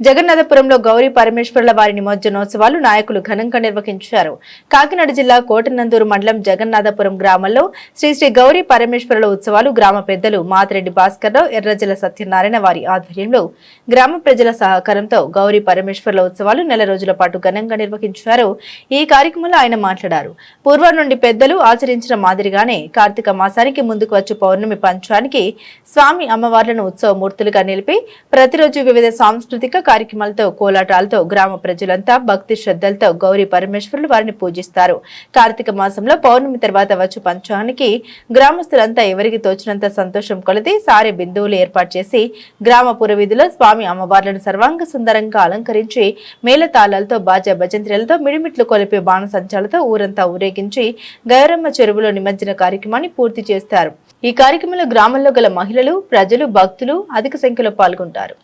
జగన్నాథపురంలో గౌరీ పరమేశ్వరుల వారి నిమజ్జనోత్సవాలు నాయకులు ఘనంగా నిర్వహించారు. కాకినాడ జిల్లా కోటనందూరు మండలం జగన్నాథపురం గ్రామంలో శ్రీ శ్రీ గౌరీ పరమేశ్వరుల ఉత్సవాలు గ్రామ పెద్దలు మాతిరెడ్డి భాస్కర్రావు ఎర్రజల సత్యనారాయణ వారి ఆధ్వర్యంలో గ్రామ ప్రజల సహకారంతో గౌరీ పరమేశ్వరుల ఉత్సవాలు నెల రోజుల పాటు ఘనంగా నిర్వహించారు. ఈ కార్యక్రమంలో ఆయన మాట్లాడారు. పూర్వం నుండి పెద్దలు ఆచరించిన మాదిరిగానే కార్తీక మాసానికి ముందుకు వచ్చే పౌర్ణమి పంచానికి స్వామి అమ్మవార్లను ఉత్సవ మూర్తులుగా నిలిపి ప్రతిరోజు వివిధ సాంస్కృతిక కార్యక్రమాలతో కోలాటాలతో గ్రామ ప్రజలంతా భక్తి శ్రద్ధలతో గౌరీ పరమేశ్వరులు వారిని పూజిస్తారు. కార్తీక మాసంలో పౌర్ణమి తర్వాత వచ్చి పంచానికి గ్రామస్తులంతా ఎవరికి తోచినంత సంతోషం కొలది సారే బిందువులు ఏర్పాటు చేసి గ్రామ పురవీధిలో స్వామి అమ్మవార్లను సర్వాంగ సుందరంగా అలంకరించి మేళతాళాలతో బాజా భజంత్రిలతో మిడిమిట్లు కొలిపే బాణసంచాలతో ఊరంతా ఊరేగించి గౌరమ్మ చెరువులో నిమజ్జన కార్యక్రమాన్ని పూర్తి చేస్తారు. ఈ కార్యక్రమంలో గ్రామంలో గల మహిళలు ప్రజలు భక్తులు అధిక సంఖ్యలో పాల్గొంటారు.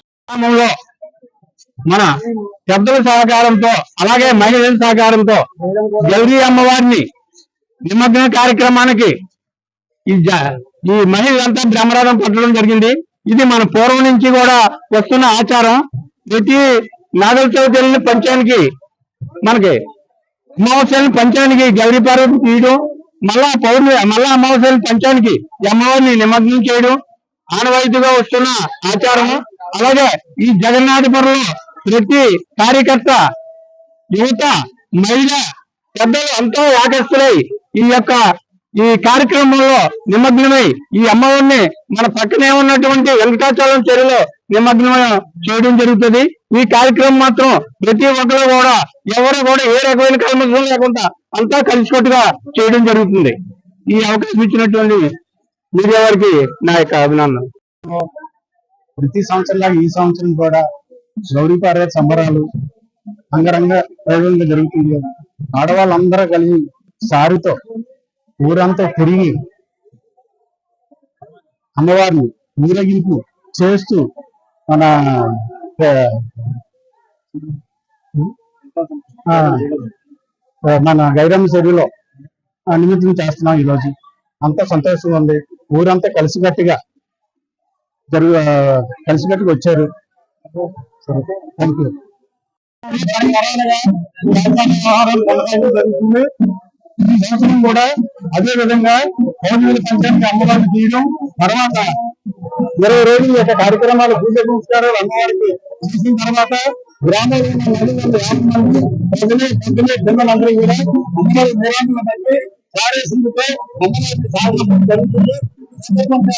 మన పెద్దల సహకారంతో అలాగే మహిళల సహకారంతో గౌరీ అమ్మవారిని నిమగ్న కార్యక్రమానికి ఈ ఈ మహిళలంతా బ్రహ్మరాధం పట్టడం జరిగింది. ఇది మన పూర్వం నుంచి కూడా వస్తున్న ఆచారం. ప్రతి నాగల చవితి పంచానికి మనకి అమావాస్యలను పంచానికి గౌరీ పార్వతి తీయడం మళ్ళా పౌర్ణమి మళ్ళా అమావాస్యలను పంచానికి అమ్మవారిని నిమగ్నం చేయడం ఆనవాయితీగా వస్తున్న ఆచారం. అలాగే ఈ జగన్నాథపురంలో ప్రతి కార్యకర్త యువత మహిళ పెద్దలు ఎంతో ఆకర్షులై ఈ యొక్క ఈ కార్యక్రమంలో నిమగ్నమై ఈ అమ్మవారిని మన పక్కనే ఉన్నటువంటి వెంకటాచలం చెరువులో నిమగ్నం చేయడం జరుగుతుంది. ఈ కార్యక్రమం మాత్రం ప్రతి ఒక్కరు కూడా ఎవరు కూడా ఏ రకమైన కల్మషం లేకుండా అంతా కలిసికట్టుగా చేయడం జరుగుతుంది. ఈ అవకాశం ఇచ్చినటువంటి మీడియా వారికి నా యొక్క అభినందన ప్రతి సంవత్సరం ఈ సంవత్సరం కూడా గౌరీ పార్వతి సంబరాలు అంగరంగ వైభవంగా జరుగుతుంది. ఆడవాళ్ళందరూ కలిసి సారితో ఊరంతా తిరిగి అమ్మవారిని ఊరేగింపు చేస్తూ మన ఆ, మన గైరమ్మ చెరువులో నిమిత్తం చేస్తున్నాం ఈరోజు. అంతా సంతోషంగా ఉంది. ఊరంతా కలిసికట్టుగా జరుగు కలిసికట్టుగా వచ్చారు. థ్యాంక్ యూ జరుగుతుంది ఈ సంవత్సరం కూడా అదే విధంగా పౌర్ణమి పంచానికి అమ్మవారిని తీయడం తర్వాత ఇరవై రోజుల యొక్క కార్యక్రమాలు పూజ పురస్కారాలు అమ్మవారికి చేసిన తర్వాత గ్రామంలో పిల్లలందరూ కూడా అమ్మవారి నిరామణ బట్టి సారేసిందితో అమ్మవారిని సాగడం జరుగుతుంది సందర్భంగా